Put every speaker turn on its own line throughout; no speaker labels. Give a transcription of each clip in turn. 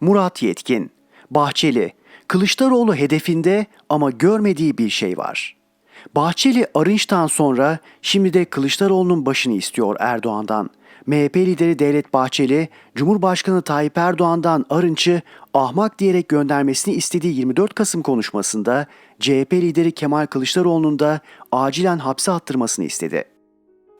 Murat Yetkin, Bahçeli, Kılıçdaroğlu hedefinde ama görmediği bir şey var. Bahçeli Arınç'tan sonra şimdi de Kılıçdaroğlu'nun başını istiyor Erdoğan'dan. MHP lideri Devlet Bahçeli, Cumhurbaşkanı Tayyip Erdoğan'dan Arınç'ı ahmak diyerek göndermesini istediği 24 Kasım konuşmasında CHP lideri Kemal Kılıçdaroğlu'nun da acilen hapse attırmasını istedi.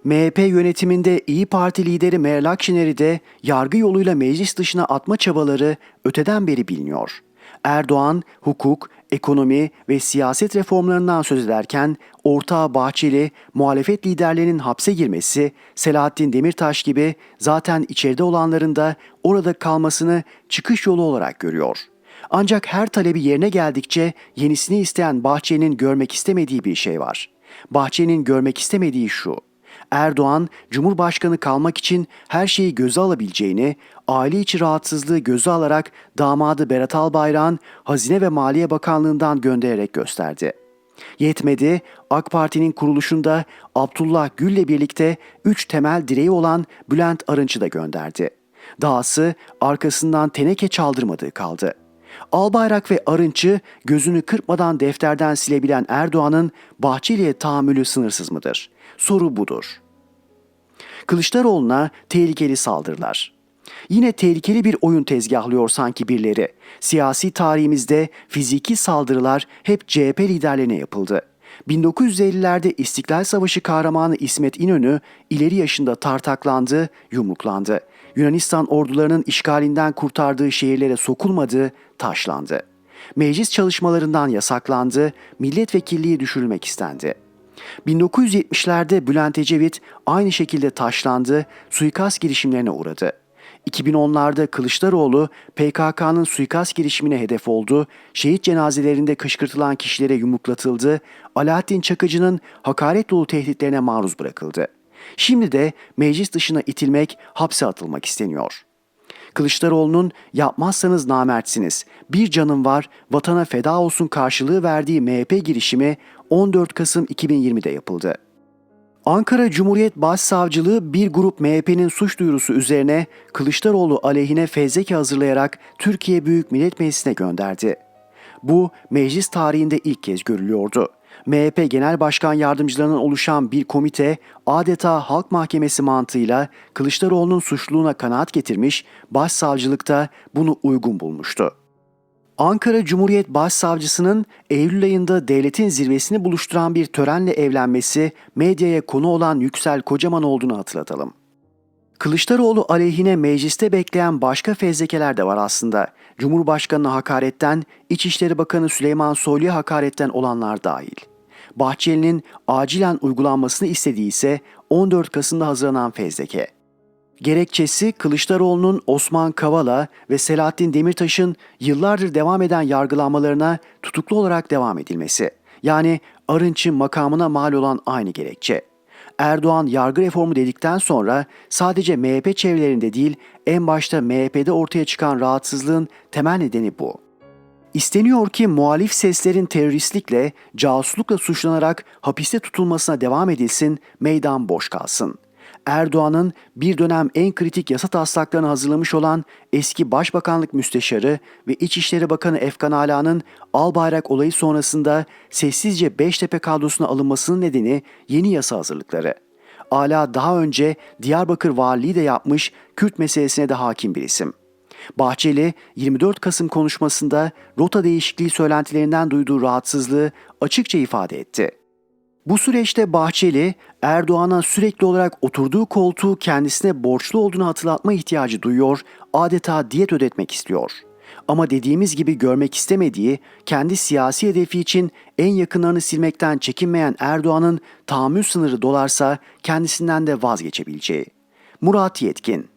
MHP yönetiminde İyi Parti lideri Meral Akşener'i de yargı yoluyla meclis dışına atma çabaları öteden beri biliniyor. Erdoğan, hukuk, ekonomi ve siyaset reformlarından söz ederken ortağı Bahçeli, muhalefet liderlerinin hapse girmesi, Selahattin Demirtaş gibi zaten içeride olanların da orada kalmasını çıkış yolu olarak görüyor. Ancak her talebi yerine geldikçe yenisini isteyen Bahçeli'nin görmek istemediği bir şey var. Bahçeli'nin görmek istemediği şu. Erdoğan, Cumhurbaşkanı kalmak için her şeyi göze alabileceğini, aile içi rahatsızlığı göze alarak damadı Berat Albayrak'ın Hazine ve Maliye Bakanlığı'ndan göndererek gösterdi. Yetmedi, AK Parti'nin kuruluşunda Abdullah Gül'le birlikte üç temel direği olan Bülent Arınç'ı da gönderdi. Dahası arkasından teneke çaldırmadığı kaldı. Albayrak ve Arınç'ı gözünü kırpmadan defterden silebilen Erdoğan'ın Bahçeli'ye tahammülü sınırsız mıdır? Soru budur. Kılıçdaroğlu'na tehlikeli saldırılar. Yine tehlikeli bir oyun tezgahlıyor sanki birileri. Siyasi tarihimizde fiziki saldırılar hep CHP liderlerine yapıldı. 1950'lerde İstiklal Savaşı kahramanı İsmet İnönü ileri yaşında tartaklandı, yumruklandı. Yunanistan ordularının işgalinden kurtardığı şehirlere sokulmadı, taşlandı. Meclis çalışmalarından yasaklandı, milletvekilliği düşürülmek istendi. 1970'lerde Bülent Ecevit aynı şekilde taşlandı, suikast girişimlerine uğradı. 2010'larda Kılıçdaroğlu PKK'nın suikast girişimine hedef oldu, şehit cenazelerinde kışkırtılan kişilere yumruklatıldı, Alaaddin Çakıcı'nın hakaret dolu tehditlerine maruz bırakıldı. Şimdi de meclis dışına itilmek, hapse atılmak isteniyor. Kılıçdaroğlu'nun yapmazsanız namertsiniz, bir canım var, vatana feda olsun karşılığı verdiği MHP girişimi 14 Kasım 2020'de yapıldı. Ankara Cumhuriyet Başsavcılığı bir grup MHP'nin suç duyurusu üzerine Kılıçdaroğlu aleyhine fezleke hazırlayarak Türkiye Büyük Millet Meclisi'ne gönderdi. Bu meclis tarihinde ilk kez görülüyordu. MHP Genel Başkan Yardımcılarından oluşan bir komite adeta halk mahkemesi mantığıyla Kılıçdaroğlu'nun suçluluğuna kanaat getirmiş, başsavcılıkta bunu uygun bulmuştu. Ankara Cumhuriyet Başsavcısının Eylül ayında devletin zirvesini buluşturan bir törenle evlenmesi medyaya konu olan Yüksel Kocaman olduğunu hatırlatalım. Kılıçdaroğlu aleyhine mecliste bekleyen başka fezlekeler de var aslında. Cumhurbaşkanına hakaretten, İçişleri Bakanı Süleyman Soylu'ya hakaretten olanlar dahil. Bahçeli'nin acilen uygulanmasını istediği ise 14 Kasım'da hazırlanan fezleke. Gerekçesi Kılıçdaroğlu'nun Osman Kavala ve Selahattin Demirtaş'ın yıllardır devam eden yargılanmalarına tutuklu olarak devam edilmesi. Yani Arınç'ın makamına mal olan aynı gerekçe. Erdoğan yargı reformu dedikten sonra sadece MHP çevrelerinde değil en başta MHP'de ortaya çıkan rahatsızlığın temel nedeni bu. İsteniyor ki muhalif seslerin teröristlikle, casuslukla suçlanarak hapiste tutulmasına devam edilsin, meydan boş kalsın. Erdoğan'ın bir dönem en kritik yasa taslaklarını hazırlamış olan eski Başbakanlık Müsteşarı ve İçişleri Bakanı Efkan Ala'nın Albayrak olayı sonrasında sessizce Beştepe kadrosuna alınmasının nedeni yeni yasa hazırlıkları. Ala daha önce Diyarbakır valiliği de yapmış, Kürt meselesine de hakim bir isim. Bahçeli 24 Kasım konuşmasında rota değişikliği söylentilerinden duyduğu rahatsızlığı açıkça ifade etti. Bu süreçte Bahçeli, Erdoğan'a sürekli olarak oturduğu koltuğu kendisine borçlu olduğunu hatırlatma ihtiyacı duyuyor, adeta diyet ödetmek istiyor. Ama dediğimiz gibi görmek istemediği, kendi siyasi hedefi için en yakınlarını silmekten çekinmeyen Erdoğan'ın tahammül sınırı dolarsa kendisinden de vazgeçebileceği. Murat Yetkin